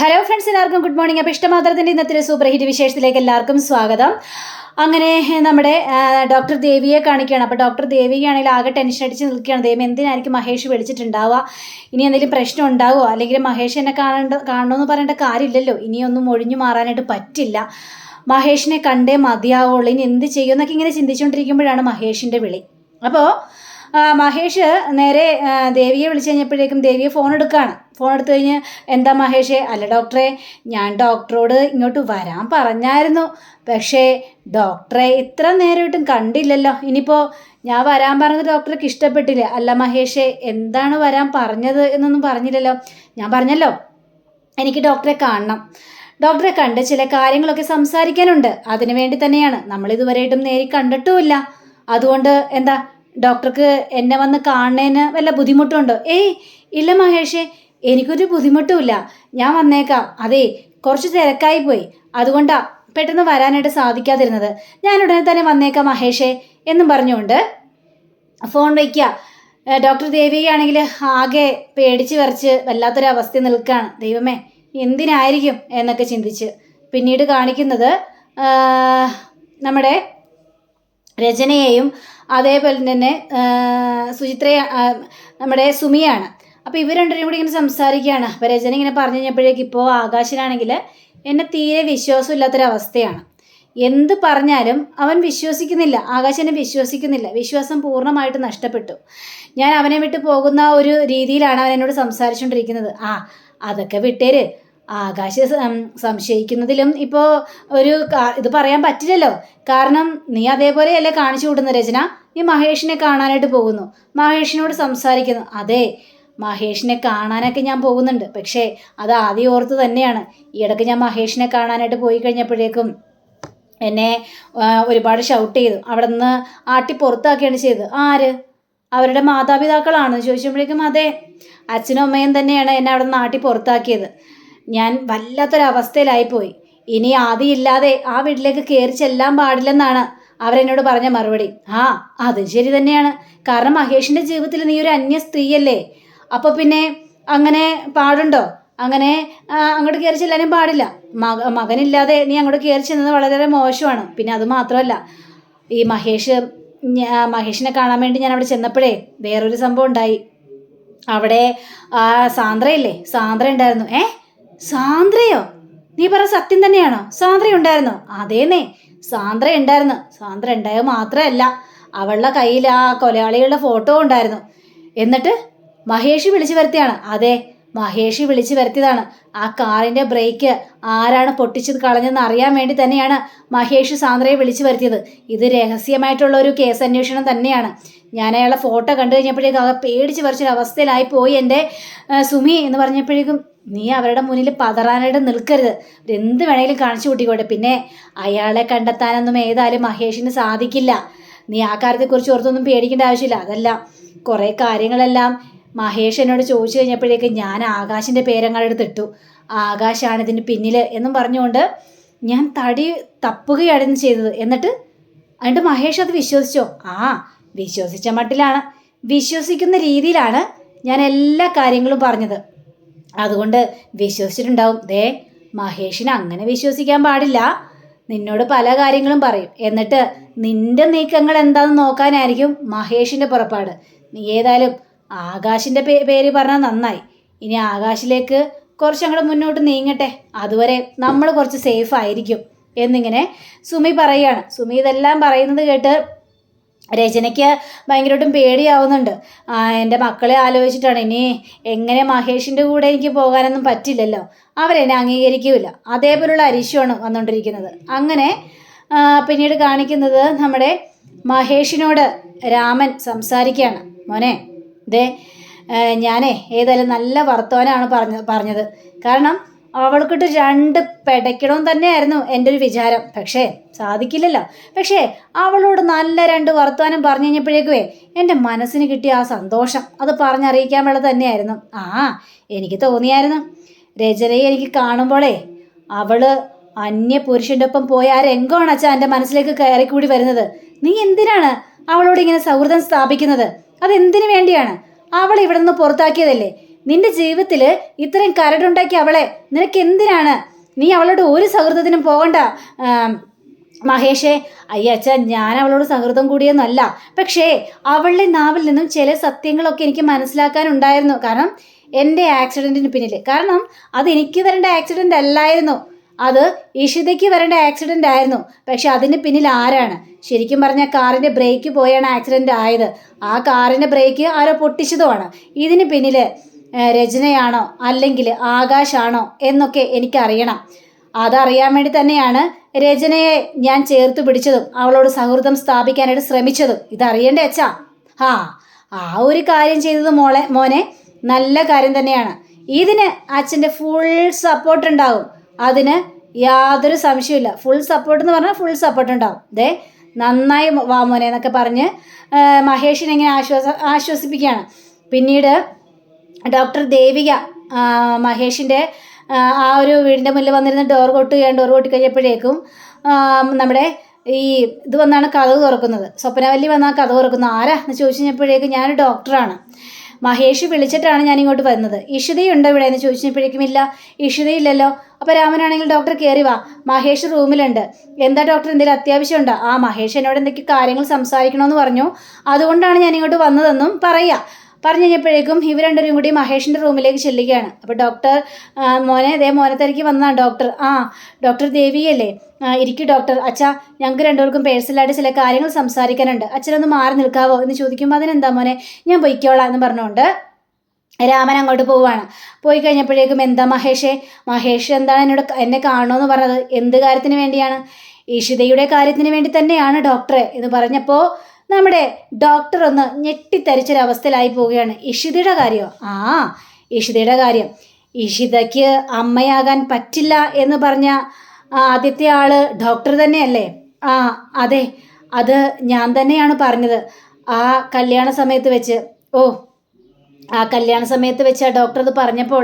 Hello friends എല്ലാവർക്കും good morning അപ്പോൾ ഇഷ്ടമാത്രത്തിന്റെ ഇന്നത്തെ സൂപ്പർ ഹിറ്റ് വിശേഷത്തിലേക്ക് എല്ലാവർക്കും സ്വാഗതം. അങ്ങനെ നമ്മുടെ ഡോക്ടർ ദേവിയെ കാണിക്കുകയാണ്. അപ്പോൾ ഡോക്ടർ ദേവിയാണെങ്കിൽ ആകെ ടെൻഷൻ അടിച്ച് നിൽക്കുകയാണ്. ദേവി എന്തിനായിരിക്കും മഹേഷ് വിളിച്ചിട്ടുണ്ടാവുക? ഇനി എന്തെങ്കിലും പ്രശ്നം ഉണ്ടാവുമോ? അല്ലെങ്കിൽ മഹേഷ് എന്നെ കാണേണ്ട കാണണമെന്ന് പറയേണ്ട കാര്യമില്ലല്ലോ. ഇനിയൊന്നും ഒഴിഞ്ഞു മാറാനായിട്ട് പറ്റില്ല. മഹേഷിനെ കണ്ടേ മതിയാവുള്ളൂ. ഇനി എന്ത് ചെയ്യുമെന്നൊക്കെ ഇങ്ങനെ ചിന്തിച്ചുകൊണ്ടിരിക്കുമ്പോഴാണ് മഹേഷിന്റെ വിളി. അപ്പോൾ മഹേഷ് നേരെ ദേവിയെ വിളിച്ചു കഴിഞ്ഞപ്പോഴേക്കും ദേവിയെ ഫോൺ എടുക്കുകയാണ് ഫോൺ എടുത്തു കഴിഞ്ഞ് എന്താ മഹേഷേ? അല്ല ഡോക്ടറെ ഞാൻ ഡോക്ടറോട് ഇങ്ങോട്ട് വരാൻ പറഞ്ഞായിരുന്നു. പക്ഷേ ഡോക്ടറെ ഇത്ര നേരമായിട്ടും കണ്ടില്ലല്ലോ. ഇനിയിപ്പോൾ ഞാൻ വരാൻ പറഞ്ഞത് ഡോക്ടർക്ക് ഇഷ്ടപ്പെട്ടില്ല. അല്ല മഹേഷേ എന്താണ് വരാൻ പറഞ്ഞത് എന്നൊന്നും പറഞ്ഞില്ലല്ലോ. ഞാൻ പറഞ്ഞല്ലോ എനിക്ക് ഡോക്ടറെ കാണണം. ഡോക്ടറെ കണ്ട് ചില കാര്യങ്ങളൊക്കെ സംസാരിക്കാനുണ്ട്. അതിനു വേണ്ടി തന്നെയാണ്. നമ്മൾ ഇതുവരെയായിട്ടും നേരി കണ്ടിട്ടുമില്ല. അതുകൊണ്ട് എന്താ ഡോക്ടർക്ക് എന്നെ വന്ന് കാണുന്നതിന് വല്ല ബുദ്ധിമുട്ടുണ്ടോ? ഏയ് ഇല്ല മഹേഷേ എനിക്കൊരു ബുദ്ധിമുട്ടുമില്ല. ഞാൻ വന്നേക്കാം. അതെ കുറച്ച് തിരക്കായി പോയി. അതുകൊണ്ടാ പെട്ടെന്ന് വരാനായിട്ട് സാധിക്കാതിരുന്നത്. ഞാൻ ഉടനെ തന്നെ വന്നേക്കാം മഹേഷേ എന്നും പറഞ്ഞുകൊണ്ട് ഫോൺ വയ്ക്കുക ഡോക്ടർ ദേവികയാണെങ്കിൽ ആകെ പേടിച്ച് വരച്ച് വല്ലാത്തൊരവസ്ഥ നിൽക്കുകയാണ്. ദൈവമേ എന്തിനായിരിക്കും എന്നൊക്കെ ചിന്തിച്ച് പിന്നീട് കാണിക്കുന്നത് നമ്മുടെ രചനയെയും അതേപോലെ തന്നെ സുചിത്ര നമ്മുടെ സുമിയാണ്. അപ്പോൾ ഇവർ രണ്ടുപേരും കൂടി ഇങ്ങനെ സംസാരിക്കുകയാണ്. അപ്പോൾ രചന ഇങ്ങനെ പറഞ്ഞു കഴിഞ്ഞപ്പോഴേക്ക് ഇപ്പോൾ ആകാശനാണെങ്കിൽ എന്നെ തീരെ വിശ്വാസമില്ലാത്തൊരവസ്ഥയാണ്. എന്ത് പറഞ്ഞാലും അവൻ വിശ്വസിക്കുന്നില്ല. ആകാശനെ വിശ്വസിക്കുന്നില്ല. വിശ്വാസം പൂർണമായിട്ട് നഷ്ടപ്പെട്ടു. ഞാൻ അവനെ വിട്ട് പോകുന്ന ഒരു രീതിയിലാണ് അവൻ എന്നോട് സംസാരിച്ചുകൊണ്ടിരിക്കുന്നത്. ആ അതൊക്കെ വിട്ടേര്. ആകാശ് സംശയിക്കുന്നതിലും ഇപ്പോൾ ഒരു ഇത് പറയാൻ പറ്റില്ലല്ലോ. കാരണം നീ അതേപോലെയല്ലേ കാണിച്ചു കൊടുക്കുന്ന രചന. നീ മഹേഷിനെ കാണാനായിട്ട് പോകുന്നു. മഹേഷിനോട് സംസാരിക്കുന്നു. അതെ മഹേഷിനെ കാണാനൊക്കെ ഞാൻ പോകുന്നുണ്ട്. പക്ഷേ അത് ആദ്യം ഓർത്ത് തന്നെയാണ്. ഈ ഇടയ്ക്ക് ഞാൻ മഹേഷിനെ കാണാനായിട്ട് പോയി കഴിഞ്ഞപ്പോഴേക്കും എന്നെ ഒരുപാട് ഷൗട്ട് ചെയ്തു. അവിടെ നിന്ന് ആട്ടി പുറത്താക്കുകയാണ് ചെയ്തത്. ആര്? അവരുടെ മാതാപിതാക്കളാണ്. ചോദിച്ചപ്പോഴേക്കും അതെ അച്ഛനും അമ്മയും തന്നെയാണ് എന്നെ അവിടെ നിന്ന് ആട്ടി പുറത്താക്കിയത്. ഞാൻ വല്ലാത്തൊരവസ്ഥയിലായിപ്പോയി. ഇനി ആദിയില്ലാതെ ആ വീട്ടിലേക്ക് കയറി ചെല്ലാൻ പാടില്ലെന്നാണ് അവരെന്നോട് പറഞ്ഞ മറുപടി. ആ അത് ശരി തന്നെയാണ്. കാരണം മഹേഷിന്റെ ജീവിതത്തിൽ നീ ഒരു അന്യ സ്ത്രീയല്ലേ. അപ്പോൾ പിന്നെ അങ്ങനെ പാടുണ്ടോ? അങ്ങനെ അങ്ങോട്ട് കയറി ചെല്ലാനും പാടില്ല. മക മകനില്ലാതെ നീ അങ്ങോട്ട് കയറി ചെന്നത് വളരെ മോശമാണ്. പിന്നെ അത് മാത്രമല്ല ഈ മഹേഷ് മഹേഷിനെ കാണാൻ വേണ്ടി ഞാൻ അവിടെ ചെന്നപ്പോഴേ വേറൊരു സംഭവം ഉണ്ടായി. അവിടെ സാന്ദ്രയില്ലേ? സാന്ദ്ര ഉണ്ടായിരുന്നു. ഏ? സാന്ദ്രയോ? നീ പറ സത്യം തന്നെയാണോ? സാന്ദ്ര ഉണ്ടായിരുന്നോ? അതേന്നേ. സാന്ദ്ര ഉണ്ടായിരുന്നു. സാന്ദ്ര ഉണ്ടായത് മാത്രമല്ല അവളുടെ കയ്യിൽ ആ കൊലയാളികളുടെ ഫോട്ടോ ഉണ്ടായിരുന്നു. എന്നിട്ട് മഹേഷ് വിളിച്ചു വരുത്തിയാണ്. അതെ മഹേഷ് വിളിച്ചു വരുത്തിയതാണ്. ആ കാറിന്റെ ബ്രേക്ക് ആരാണ് പൊട്ടിച്ചത് കളഞ്ഞെന്ന് അറിയാൻ വേണ്ടി തന്നെയാണ് മഹേഷ് സാന്ദ്രയെ വിളിച്ചു വരുത്തിയത്. ഇത് രഹസ്യമായിട്ടുള്ള ഒരു കേസ് അന്വേഷണം തന്നെയാണ്. ഞാൻ അയാളെ ഫോട്ടോ കണ്ടു കഴിഞ്ഞപ്പോഴേക്കും ആകെ പേടിച്ച് പറിച്ചൊരു അവസ്ഥയിലായി പോയി എന്റെ സുമി എന്ന് പറഞ്ഞപ്പോഴേക്കും നീ അവരുടെ മുന്നിൽ പതറാനായിട്ട് നിൽക്കരുത്. എന്ത് വേണേലും കാണിച്ചു കൂട്ടിക്കോട്ടെ. പിന്നെ അയാളെ കണ്ടെത്താനൊന്നും ഏതായാലും മഹേഷിന് സാധിക്കില്ല. നീ ആ കാര്യത്തെക്കുറിച്ച് ഓർത്തൊന്നും പേടിക്കേണ്ട ആവശ്യമില്ല. അതല്ല കുറേ കാര്യങ്ങളെല്ലാം മഹേഷ് എന്നോട് ചോദിച്ചു കഴിഞ്ഞപ്പോഴേക്ക് ഞാൻ ആകാശിന്റെ പേരങ്ങളെടുത്ത് ഇട്ടു. ആകാശാണ് ഇതിന് പിന്നിൽ എന്നും പറഞ്ഞുകൊണ്ട് ഞാൻ തടി തപ്പുകയായിരുന്നു ചെയ്തത്. എന്നിട്ട് എന്നിട്ട് മഹേഷ് അത് വിശ്വസിച്ചോ? ആ വിശ്വസിച്ച മട്ടിലാണ്. വിശ്വസിക്കുന്ന രീതിയിലാണ് ഞാൻ എല്ലാ കാര്യങ്ങളും പറഞ്ഞത്. അതുകൊണ്ട് വിശ്വസിച്ചിട്ടുണ്ടാവും. ദേ മഹേഷിനെ അങ്ങനെ വിശ്വസിക്കാൻ പാടില്ല. നിന്നോട് പല കാര്യങ്ങളും പറയും. എന്നിട്ട് നിന്റെ നീക്കങ്ങൾ എന്താന്ന് നോക്കാനായിരിക്കും മഹേഷിന്റെ പുറപ്പാട്. നീ ഏതായാലും ആകാശിന്റെ പേ പേര് പറഞ്ഞാൽ നന്നായി. ഇനി ആകാശിലേക്ക് കുറച്ച് അങ്ങോട്ട് മുന്നോട്ട് നീങ്ങട്ടെ. അതുവരെ നമ്മൾ കുറച്ച് സേഫ് ആയിരിക്കും. എന്നിങ്ങനെ സുമി പറയുകയാണ് സുമി ഇതെല്ലാം പറയുന്നത് കേട്ട് രചനയ്ക്ക് ഭയങ്കരമായിട്ടും പേടിയാവുന്നുണ്ട്. എന്റെ മക്കളെ ആലോചിച്ചിട്ടാണ്. ഇനി എങ്ങനെ മഹേഷിന്റെ കൂടെ എനിക്ക് പോകാനൊന്നും പറ്റില്ലല്ലോ. അവരെന്നെ അംഗീകരിക്കില്ല അതേപോലുള്ള അരിശുവാണ് വന്നുകൊണ്ടിരിക്കുന്നത്. അങ്ങനെ പിന്നീട് കാണിക്കുന്നത് നമ്മുടെ മഹേഷിനോട് രാമൻ സംസാരിക്കുകയാണ്. മോനെ ദേ ഞാനേ ഏതായാലും നല്ല വർത്തമാനമാണ് പറഞ്ഞ പറഞ്ഞത്. കാരണം അവൾക്കിട്ട് രണ്ട് പെടയ്ക്കണം തന്നെയായിരുന്നു എന്റെ ഒരു വിചാരം. പക്ഷേ സാധിക്കില്ലല്ലോ. പക്ഷേ അവളോട് നല്ല രണ്ട് വർത്തമാനം പറഞ്ഞു കഴിഞ്ഞപ്പോഴേക്കുവേ എന്റെ മനസ്സിന് കിട്ടിയ ആ സന്തോഷം അത് പറഞ്ഞറിയിക്കാൻ വേണ്ടി തന്നെയായിരുന്നു. ആ എനിക്ക് തോന്നിയായിരുന്നു. രചനയെ എനിക്ക് കാണുമ്പോളേ അവൾ അന്യ പുരുഷന്റെ ഒപ്പം പോയ ആ രംഗമാണ് അച്ഛാ എന്റെ മനസ്സിലേക്ക് കയറിക്കൂടി വരുന്നത്. നീ എന്തിനാണ് അവളോട് ഇങ്ങനെ സൗഹൃദം സ്ഥാപിക്കുന്നത്? അതെന്തിനു വേണ്ടിയാണ്? അവൾ ഇവിടെ നിന്ന് പുറത്താക്കിയതല്ലേ? നിന്റെ ജീവിതത്തിൽ ഇത്രയും കരടുണ്ടാക്കി അവളെ നിനക്ക് എന്തിനാണ് നീ അവളോട് ഒരു സൗഹൃദത്തിനും പോകണ്ട. മഹേഷേ അയ്യച്ച ഞാൻ അവളോട് സൗഹൃദം കൂടിയൊന്നല്ല. പക്ഷേ അവളുടെ നാവിൽ നിന്നും ചില സത്യങ്ങളൊക്കെ എനിക്ക് മനസ്സിലാക്കാനുണ്ടായിരുന്നു. കാരണം എന്റെ ആക്സിഡന്റിന് പിന്നിൽ കാരണം അത് എനിക്ക് വരേണ്ട ആക്സിഡന്റ് അല്ലായിരുന്നു. അത് ഇഷിതയ്ക്ക് വരേണ്ട ആക്സിഡന്റ് ആയിരുന്നു. പക്ഷെ അതിന് പിന്നിൽ ആരാണ്? ശരിക്കും പറഞ്ഞാൽ കാറിന്റെ ബ്രേക്ക് പോയാണ് ആക്സിഡന്റ് ആയത്. ആ കാറിന്റെ ബ്രേക്ക് ആരോ പൊട്ടിച്ചതുമാണ്. ഇതിന് പിന്നിൽ രചനയാണോ അല്ലെങ്കിൽ ആകാശാണോ എന്നൊക്കെ എനിക്കറിയണം. അതറിയാൻ വേണ്ടി തന്നെയാണ് രചനയെ ഞാൻ ചേർത്ത് പിടിച്ചതും അവളോട് സൗഹൃദം സ്ഥാപിക്കാനായിട്ട് ശ്രമിച്ചതും. ഇതറിയണ്ടേ അച്ഛാ? ആ ആ ഒരു കാര്യം ചെയ്തത് മോളെ മോനെ നല്ല കാര്യം തന്നെയാണ്. ഇതിന് അച്ഛന്റെ ഫുൾ സപ്പോർട്ട് ഉണ്ടാവും. അതിന് യാതൊരു സംശയമില്ല ഫുൾ സപ്പോർട്ട് എന്ന് പറഞ്ഞാൽ ഫുൾ സപ്പോർട്ട് ഉണ്ടാവും. ദേ നന്നായി വാ മോനെ എന്നൊക്കെ പറഞ്ഞ് മഹേഷിനെ ഇങ്ങനെ ആശ്വാസ ആശ്വസിപ്പിക്കുകയാണ്. പിന്നീട് ഡോക്ടർ ദേവിക മഹേഷിന്റെ ആ, ഒരു വീടിന്റെ മുന്നിൽ വന്നിരുന്ന് ഡോർ കൊട്ടുകയാണ് ഡോർ കൊട്ടി കഴിഞ്ഞപ്പോഴേക്കും നമ്മുടെ ഈ ഇത് വന്നാണ് കഥവ് തുറക്കുന്നത്. സ്വപ്നവല്ലി വന്നാൽ കഥ തുറക്കുന്നത് ആരാ? എന്ന് ചോദിച്ചു കഴിഞ്ഞപ്പോഴേക്കും ഞാനൊരു ഡോക്ടറാണ്. മഹേഷ് വിളിച്ചിട്ടാണ് ഞാൻ ഇങ്ങോട്ട് വരുന്നത്. ഇഷിതയുണ്ടോ ഇവിടെ എന്ന് ചോദിച്ചപ്പോഴേക്കും ഇല്ല ഇഷിതയില്ലല്ലോ. അപ്പോൾ രാമനാണെങ്കിൽ ഡോക്ടർ കയറി വാ. മഹേഷ് റൂമിലുണ്ട്. എന്താ ഡോക്ടർ എന്തെങ്കിലും അത്യാവശ്യമുണ്ടോ? ആ മഹേഷ് എന്നോട് എന്തൊക്കെ കാര്യങ്ങൾ സംസാരിക്കണമെന്ന് പറഞ്ഞു. അതുകൊണ്ടാണ് ഞാൻ ഇങ്ങോട്ട് വന്നതെന്നും പറയാം. പറഞ്ഞു കഴിഞ്ഞപ്പോഴേക്കും ഇവർ രണ്ടുപേരും കൂടി മഹേഷിന്റെ റൂമിലേക്ക് ചെല്ലുകയാണ്. അപ്പോൾ ഡോക്ടർ മോനെ അതേ മോനെ തിരക്കി വന്നതാണ് ഡോക്ടർ ആ ഡോക്ടർ ദേവിയല്ലേ? ഇരിക്കും ഡോക്ടർ അച്ഛാ ഞങ്ങൾക്ക് രണ്ടുപേർക്കും പേഴ്സണലായിട്ട് ചില കാര്യങ്ങൾ സംസാരിക്കാനുണ്ട്. അച്ഛനൊന്ന് മാറി നിൽക്കാവോ എന്ന് ചോദിക്കുമ്പോൾ അതിനെന്താ മോനെ? ഞാൻ പൊയ്ക്കോളാം എന്ന് പറഞ്ഞുകൊണ്ട് രാമൻ അങ്ങോട്ട് പോവുകയാണ് പോയി കഴിഞ്ഞപ്പോഴേക്കും എന്താ മഹേഷേ? മഹേഷ് എന്താണ് എന്നോട് എന്നെ കാണുമെന്ന് പറഞ്ഞത്? എന്ത് കാര്യത്തിന് വേണ്ടിയാണ്? ഇഷിതയുടെ കാര്യത്തിന് വേണ്ടി തന്നെയാണ് ഡോക്ടറെ എന്ന് പറഞ്ഞപ്പോൾ നമ്മുടെ ഡോക്ടർ ഒന്ന് ഞെട്ടിത്തരിച്ചൊരവസ്ഥയിലായി പോവുകയാണ്. ഇഷിതയുടെ കാര്യമോ ആ ഇഷിതയുടെ കാര്യം. ഇഷിതയ്ക്ക് അമ്മയാകാൻ പറ്റില്ല എന്ന് പറഞ്ഞ ആദ്യത്തെ ആൾ ഡോക്ടർ തന്നെയല്ലേ? ആ അതെ അത് ഞാൻ തന്നെയാണ് പറഞ്ഞത്. ആ കല്യാണ സമയത്ത് വെച്ച് ഓ ആ കല്യാണ സമയത്ത് വെച്ച് ആ ഡോക്ടർ അത് പറഞ്ഞപ്പോൾ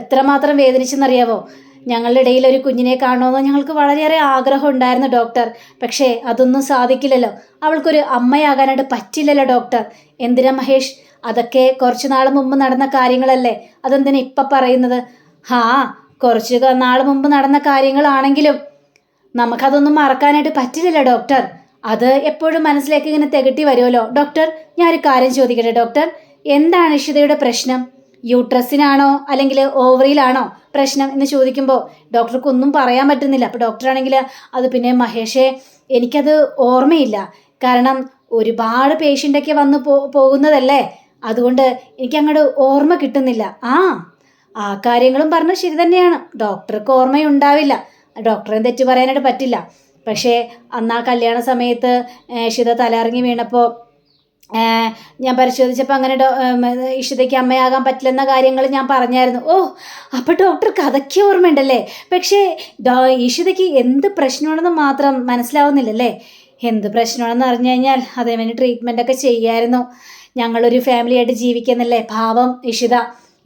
എത്രമാത്രം വേദനിച്ചെന്നറിയാവോ? ഞങ്ങളുടെ ഇടയിൽ ഒരു കുഞ്ഞിനെ കാണുമെന്ന് ഞങ്ങൾക്ക് വളരെയേറെ ആഗ്രഹം ഉണ്ടായിരുന്നു ഡോക്ടർ. പക്ഷേ അതൊന്നും സാധിക്കില്ലല്ലോ. അവൾക്കൊരു അമ്മയാകാനായിട്ട് പറ്റില്ലല്ലോ ഡോക്ടർ. എന്തിനാ മഹേഷ്? അതൊക്കെ കുറച്ച് നാൾ മുമ്പ് നടന്ന കാര്യങ്ങളല്ലേ? അതെന്തിനാ ഇപ്പം പറയുന്നത്? ഹാ കുറച്ച് നാൾ മുമ്പ് നടന്ന കാര്യങ്ങളാണെങ്കിലും നമുക്കതൊന്നും മറക്കാനായിട്ട് പറ്റില്ലല്ലോ ഡോക്ടർ. അത് എപ്പോഴും മനസ്സിലേക്ക് ഇങ്ങനെ തികട്ടി വരുമല്ലോ. ഡോക്ടർ ഞാനൊരു കാര്യം ചോദിക്കട്ടെ ഡോക്ടർ? എന്താണ് ഇഷിതയുടെ പ്രശ്നം? യൂട്രസിനാണോ അല്ലെങ്കിൽ ഓവറിയിലാണോ പ്രശ്നം എന്ന് ചോദിക്കുമ്പോൾ ഡോക്ടർക്ക് ഒന്നും പറയാൻ പറ്റുന്നില്ല. അപ്പോൾ ഡോക്ടറാണെങ്കിൽ അത് പിന്നെ മഹേഷേ എനിക്കത് ഓർമ്മയില്ല. കാരണം ഒരുപാട് പേഷ്യന്റൊക്കെ വന്ന് പോകുന്നതല്ലേ? അതുകൊണ്ട് എനിക്ക് അങ്ങോട്ട് ഓർമ്മ കിട്ടുന്നില്ല. ആ ആ കാര്യങ്ങളും പറഞ്ഞാൽ ശരി തന്നെയാണ്. ഡോക്ടർക്ക് ഓർമ്മയുണ്ടാവില്ല. ഡോക്ടറെ തെറ്റ് പറയാനായിട്ട് പറ്റില്ല. പക്ഷേ അന്ന് ആ കല്യാണ സമയത്ത് ഇഷിത തലയിറങ്ങി വീണപ്പോൾ ഞാൻ പരിശോധിച്ചപ്പോൾ അങ്ങനെ ഡോ ഇഷിതയ്ക്ക് അമ്മയാകാൻ പറ്റില്ലെന്ന കാര്യങ്ങൾ ഞാൻ പറഞ്ഞായിരുന്നു. ഓ അപ്പോൾ ഡോക്ടർക്ക് അതൊക്കെ ഓർമ്മയുണ്ടല്ലേ? പക്ഷേ ഡോ ഇഷിതയ്ക്ക് എന്ത് പ്രശ്നമാണെന്ന് മാത്രം മനസ്സിലാവുന്നില്ലല്ലേ? എന്ത് പ്രശ്നമാണെന്ന് അറിഞ്ഞു കഴിഞ്ഞാൽ അതേമാതിരി ട്രീറ്റ്മെന്റ് ഒക്കെ ചെയ്യായിരുന്നു. ഞങ്ങളൊരു ഫാമിലിയായിട്ട് ജീവിക്കുന്നില്ലേ പാവം ഇഷിത.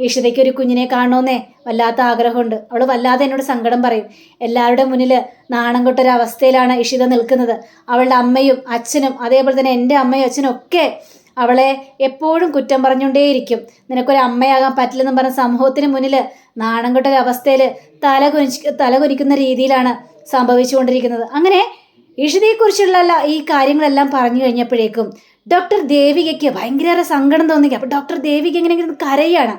ഇഷിതയ്ക്ക് ഒരു കുഞ്ഞിനെ കാണണമെന്നേ വല്ലാത്ത ആഗ്രഹമുണ്ട്. അവൾ വല്ലാതെ എന്നോട് സങ്കടം പറയും. എല്ലാവരുടെ മുന്നിൽ നാണം കൊട്ടൊരവസ്ഥയിലാണ് ഇഷിത നിൽക്കുന്നത്. അവളുടെ അമ്മയും അച്ഛനും അതേപോലെ തന്നെ എന്റെ അമ്മയും അച്ഛനും ഒക്കെ അവളെ എപ്പോഴും കുറ്റം പറഞ്ഞുകൊണ്ടേയിരിക്കും. നിനക്കൊരു അമ്മയാകാൻ പറ്റില്ലെന്നും പറഞ്ഞ സമൂഹത്തിന് മുന്നിൽ നാണം കൊട്ടൊരവസ്ഥയിൽ തല കുനിച്ച് തല കുനിക്കുന്ന രീതിയിലാണ് സംഭവിച്ചുകൊണ്ടിരിക്കുന്നത്. അങ്ങനെ ഇഷിതയെക്കുറിച്ചുള്ള ഈ കാര്യങ്ങളെല്ലാം പറഞ്ഞു കഴിഞ്ഞപ്പോഴേക്കും ഡോക്ടർ ദേവികയ്ക്ക് ഭയങ്കര സങ്കടം തോന്നിക്കുക അപ്പോൾ ഡോക്ടർ ദേവിക എങ്ങനെയെങ്കിലും കരയാണ്.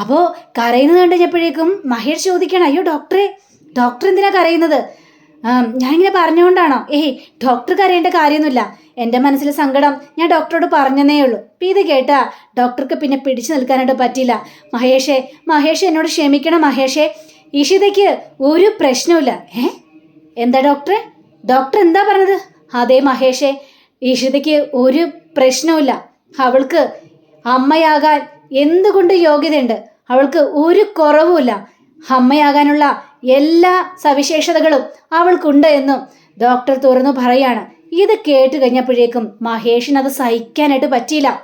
അപ്പോൾ കരയുന്നത് കണ്ടു കഴിഞ്ഞപ്പോഴേക്കും മഹേഷ് ചോദിക്കണം അയ്യോ ഡോക്ടറെ ഡോക്ടർ എന്തിനാ കരയുന്നത്? ഞാനിങ്ങനെ പറഞ്ഞുകൊണ്ടാണോ ഏയ് ഡോക്ടർ കരയേണ്ട കാര്യമൊന്നുമില്ല. എന്റെ മനസ്സിലെ സങ്കടം ഞാൻ ഡോക്ടറോട് പറഞ്ഞതേ ഉള്ളൂ. അപ്പം ഇത് കേട്ടാ ഡോക്ടർക്ക് പിന്നെ പിടിച്ചു നിൽക്കാനായിട്ട് പറ്റില്ല മഹേഷേ മഹേഷ് എന്നോട് ക്ഷമിക്കണം മഹേഷേ ഇഷിതയ്ക്ക് ഒരു പ്രശ്നവുമില്ല. ഏ? എന്താ ഡോക്ടറെ? ഡോക്ടർ എന്താ പറഞ്ഞത്? അതേ മഹേഷേ ഈഷിതയ്ക്ക് ഒരു പ്രശ്നവുമില്ല. അവൾക്ക് അമ്മയാകാൻ എന്തുകൊണ്ട് യോഗ്യതയുണ്ട്? അവൾക്ക് ഒരു കുറവുമില്ല. അമ്മയാകാനുള്ള എല്ലാ സവിശേഷതകളും അവൾക്കുണ്ട് എന്നും ഡോക്ടർ തുറന്നു പറയാണ്. ഇത് കേട്ട് കഴിഞ്ഞപ്പോഴേക്കും മഹേഷിന് അത് സഹിക്കാനായിട്ട് പറ്റിയില്ല.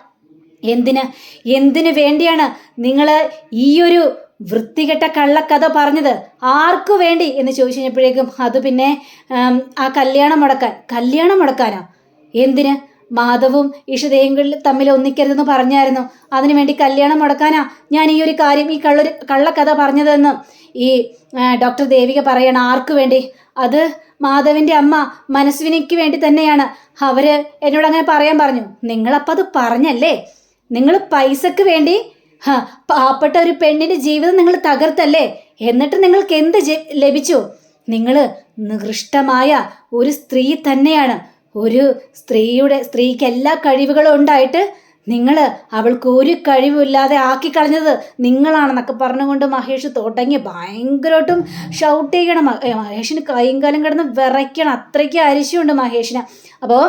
എന്തിന്? എന്തിനു വേണ്ടിയാണ് നിങ്ങൾ ഈ ഒരു വൃത്തികെട്ട കള്ളക്കഥ പറഞ്ഞത്? ആർക്കു വേണ്ടി? എന്ന് ചോദിച്ചു കഴിഞ്ഞപ്പോഴേക്കും അത് പിന്നെ ആ കല്യാണം മുടക്കാൻ. കല്യാണം മുടക്കാനോ? എന്തിന്? മാധവും ഇഷദേഹങ്ങളിൽ തമ്മിൽ ഒന്നിക്കരുതെന്ന് പറഞ്ഞായിരുന്നു. അതിനുവേണ്ടി കല്യാണം മുടക്കാനാ ഞാൻ ഈ ഒരു കാര്യം ഈ കള്ളൊരു കള്ളക്കഥ പറഞ്ഞതെന്ന്. ഈ ഡോക്ടർ ദേവിക പറയണം ആർക്കു വേണ്ടി? അത് മാധവിന്റെ അമ്മ മനസ്വിനിക്ക് വേണ്ടി തന്നെയാണ്. അവർ എന്നോട് അങ്ങനെ പറയാൻ പറഞ്ഞു. നിങ്ങളപ്പം അത് പറഞ്ഞല്ലേ? നിങ്ങൾ പൈസക്ക് വേണ്ടി പാവപ്പെട്ട ഒരു പെണ്ണിന്റെ ജീവിതം നിങ്ങൾ തകർത്തല്ലേ? എന്നിട്ട് നിങ്ങൾക്ക് എന്ത് ലഭിച്ചു? നിങ്ങൾ നികൃഷ്ടമായ ഒരു സ്ത്രീ തന്നെയാണ്. ഒരു സ്ത്രീയുടെ സ്ത്രീക്ക് എല്ലാ കഴിവുകളും ഉണ്ടായിട്ട് നിങ്ങൾ അവൾക്ക് ഒരു കഴിവില്ലാതെ ആക്കി കളഞ്ഞത് നിങ്ങളാണെന്നൊക്കെ പറഞ്ഞുകൊണ്ട് മഹേഷ് തുടങ്ങി. ഭയങ്കരമായിട്ടും ഷൗട്ട് ചെയ്യണം. മഹേഷിന് കൈയും കാലം കിടന്ന് വിറയ്ക്കണം. അത്രയ്ക്ക് അരിശുണ്ട് മഹേഷിന്. അപ്പോൾ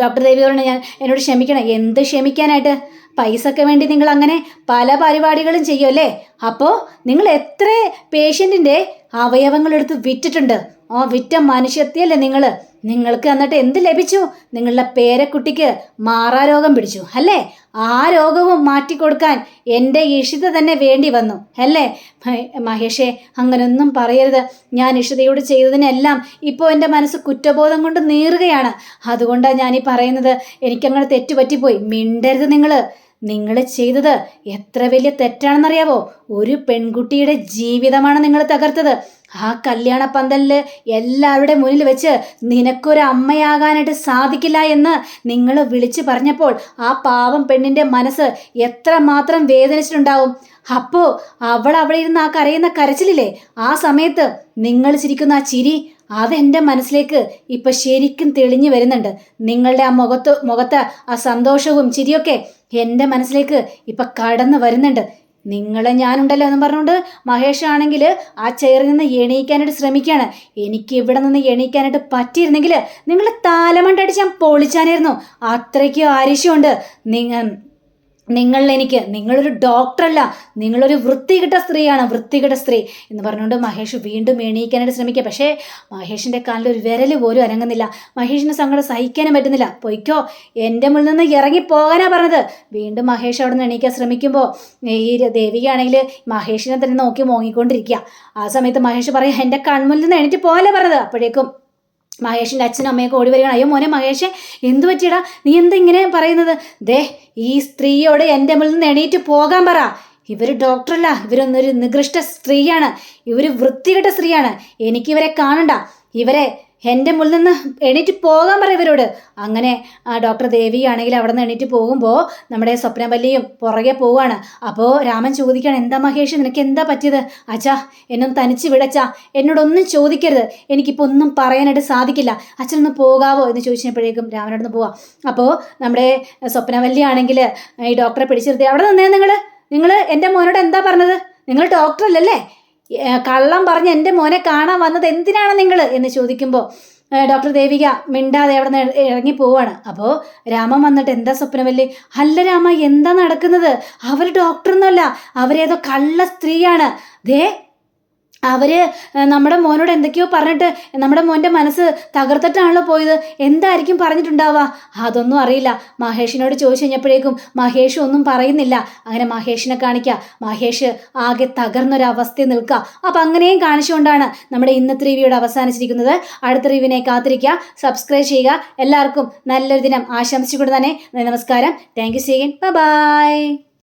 ഡോക്ടർ ദേവി പറഞ്ഞു ഞാൻ എന്നോട് ക്ഷമിക്കണം. എന്ത് ക്ഷമിക്കാനായിട്ട്? പൈസക്ക് വേണ്ടി നിങ്ങൾ അങ്ങനെ പല പരിപാടികളും ചെയ്യുമല്ലേ അപ്പോൾ നിങ്ങൾ എത്ര പേഷ്യന്റിന്റെ അവയവങ്ങളെടുത്ത് വിറ്റിട്ടുണ്ട്. ആ വിറ്റ മനുഷ്യത്തിയല്ലേ നിങ്ങൾ നിങ്ങൾക്ക് എന്നിട്ട് എന്ത് ലഭിച്ചു? നിങ്ങളുടെ പേരക്കുട്ടിക്ക് മാറാരോഗം പിടിച്ചു അല്ലേ? ആ രോഗവും മാറ്റിക്കൊടുക്കാൻ എന്റെ ഇഷിത തന്നെ വേണ്ടി വന്നു അല്ലേ? മഹേഷേ അങ്ങനൊന്നും പറയരുത്. ഞാൻ ഇഷിതയോട് ചെയ്തതിനെല്ലാം ഇപ്പോൾ എന്റെ മനസ്സ് കുറ്റബോധം കൊണ്ട് നീറുകയാണ്. അതുകൊണ്ടാണ് ഞാനീ പറയുന്നത്. എനിക്കങ്ങനെ തെറ്റുപറ്റിപ്പോയി. മിണ്ടരുത് നിങ്ങൾ നിങ്ങൾ ചെയ്തത് എത്ര വലിയ തെറ്റാണെന്നറിയാവോ? ഒരു പെൺകുട്ടിയുടെ ജീവിതമാണ് നിങ്ങൾ തകർത്തത്. ആ കല്യാണ പന്തലിൽ എല്ലാവരുടെ മുന്നിൽ വെച്ച് നിനക്കൊരു അമ്മയാകാനായിട്ട് സാധിക്കില്ല എന്ന് നിങ്ങൾ വിളിച്ചു പറഞ്ഞപ്പോൾ ആ പാവം പെണ്ണിന്റെ മനസ്സ് എത്രമാത്രം വേദനിച്ചിട്ടുണ്ടാവും? അപ്പോൾ അവൾ അവിടെ ഇരുന്ന് ആ കരയുന്ന കരച്ചിലില്ലേ? ആ സമയത്ത് നിങ്ങൾ ചിരിക്കുന്ന ആ ചിരി അതെന്റെ മനസ്സിലേക്ക് ഇപ്പൊ ശരിക്കും തെളിഞ്ഞു വരുന്നുണ്ട്. നിങ്ങളുടെ ആ മുഖത്ത് മുഖത്ത് ആ സന്തോഷവും ചിരിയൊക്കെ എന്റെ മനസ്സിലേക്ക് ഇപ്പൊ കടന്നു വരുന്നുണ്ട്. നിങ്ങളെ ഞാനുണ്ടല്ലോ എന്ന് പറഞ്ഞുകൊണ്ട് മഹേഷ് ആണെങ്കിൽ ആ ചെയറിൽ നിന്ന് എണീക്കാനായിട്ട് ശ്രമിക്കുകയാണ്. എനിക്ക് ഇവിടെ നിന്ന് എണീക്കാനായിട്ട് പറ്റിയിരുന്നെങ്കിൽ നിങ്ങൾ താലമണ്ടടിച്ച് ഞാൻ പൊളിച്ചാനായിരുന്നു. അത്രയ്ക്കും ആരിശമുണ്ട്. നിങ്ങൾ നിങ്ങൾ എനിക്ക് നിങ്ങളൊരു ഡോക്ടറല്ല നിങ്ങളൊരു വൃത്തികെട്ട സ്ത്രീയാണ് വൃത്തികെട്ട സ്ത്രീ എന്ന് പറഞ്ഞുകൊണ്ട് മഹേഷ് വീണ്ടും എണീക്കാനായിട്ട് ശ്രമിക്കുക. പക്ഷേ മഹേഷിന്റെ കാലിൽ ഒരു വിരൽ പോലും അനങ്ങുന്നില്ല. മഹേഷിന്റെ സങ്കടം സഹിക്കാനും പറ്റുന്നില്ല. പൊയ്ക്കോ എന്റെ മുന്നിൽ നിന്ന് ഇറങ്ങി പോകാനാ പറഞ്ഞത്. വീണ്ടും മഹേഷ് അവിടെ നിന്ന് എണീക്കാൻ ശ്രമിക്കുമ്പോൾ ഈ ദേവികയാണെങ്കിൽ മഹേഷിനെ തന്നെ നോക്കി മോങ്ങിക്കൊണ്ടിരിക്കുക. ആ സമയത്ത് മഹേഷ് പറയും എന്റെ കൺമുന്നിൽ നിന്ന് എണീറ്റ് പോലെ പറഞ്ഞത്. അപ്പോഴേക്കും മഹേഷിന്റെ അച്ഛനും അമ്മയൊക്കെ ഓടി വരികയാണ്. അയ്യോ മോനെ മഹേഷെ എന്തു പറ്റിയടാ? നീ എന്താ ഇങ്ങനെ പറയുന്നത്? ദേ ഈ സ്ത്രീയോട് എന്റെ മുന്നിൽ നിന്ന് എണീറ്റ് പോകാൻ പറ. ഇവർ ഡോക്ടറല്ല ഇവരൊന്നൊരു നികൃഷ്ട സ്ത്രീയാണ്. ഇവർ വൃത്തികെട്ട സ്ത്രീയാണ്. എനിക്കിവരെ കാണണ്ട. ഇവരെ എന്റെ മുന്നിൽ നിന്ന് എണീറ്റ് പോകാൻ പറയും ഇവരോട്. അങ്ങനെ ആ ഡോക്ടർ ദേവിയാണെങ്കിൽ അവിടെ നിന്ന് എണീറ്റ് പോകുമ്പോൾ നമ്മുടെ സ്വപ്നവല്ലിയും പുറകെ പോവുകയാണ്. അപ്പോൾ രാമൻ ചോദിക്കുകയാണ് എന്താ മഹേഷ് നിനക്ക് എന്താ പറ്റിയത്? അച്ഛാ എന്നൊന്ന് തനിച്ച് വിടച്ചാ എന്നോടൊന്നും ചോദിക്കരുത്. എനിക്കിപ്പോൾ ഒന്നും പറയാനായിട്ട് സാധിക്കില്ല. അച്ഛനൊന്ന് പോകാവോ? എന്ന് ചോദിച്ചപ്പോഴേക്കും രാമനോടൊന്ന് പോവാം. അപ്പോൾ നമ്മുടെ സ്വപ്നവല്ലിയാണെങ്കിൽ ഈ ഡോക്ടറെ പിടിച്ചിരുത്തി അവിടെ നിന്നേ നിങ്ങൾ നിങ്ങൾ എന്റെ മോനോട് എന്താ പറഞ്ഞത്? നിങ്ങൾ ഡോക്ടറല്ലല്ലേ കള്ളം പറഞ്ഞ് എന്റെ മോനെ കാണാൻ വന്നത് എന്തിനാണ് നിങ്ങൾ എന്ന് ചോദിക്കുമ്പോൾ ഡോക്ടർ ദേവിക മിണ്ടാതെ അവിടെ നിന്ന് ഇറങ്ങി പോവാണ്. അപ്പോൾ രാമൻ വന്നിട്ട് എന്താ സ്വപ്നമല്ലേ അല്ല രാമ എന്താ നടക്കുന്നത്? അവർ ഡോക്ടറൊന്നുമല്ല. അവരേതോ കള്ള സ്ത്രീയാണ്. ദേ അവർ നമ്മുടെ മോനോട് എന്തൊക്കെയോ പറഞ്ഞിട്ട് നമ്മുടെ മോന്റെ മനസ്സ് തകർത്തിട്ടാണല്ലോ പോയത്. എന്തായിരിക്കും പറഞ്ഞിട്ടുണ്ടാവുക? അതൊന്നും അറിയില്ല. മഹേഷിനോട് ചോദിച്ചു കഴിഞ്ഞപ്പോഴേക്കും മഹേഷ് ഒന്നും പറയുന്നില്ല. അങ്ങനെ മഹേഷിനെ കാണിക്കുക. മഹേഷ് ആകെ തകർന്നൊരവസ്ഥയിൽ നിൽക്കുക. അപ്പം അങ്ങനെയും കാണിച്ചുകൊണ്ടാണ് നമ്മുടെ ഇന്നത്തെ റിവ്യൂടെ അവസാനിച്ചിരിക്കുന്നത്. അടുത്ത റിവ്യൂവിനെ കാത്തിരിക്കുക. സബ്സ്ക്രൈബ് ചെയ്യുക. എല്ലാവർക്കും നല്ലൊരു ദിനം ആശംസിച്ചുകൊണ്ട് തന്നെ നമസ്കാരം. Thank you സീഗൻ by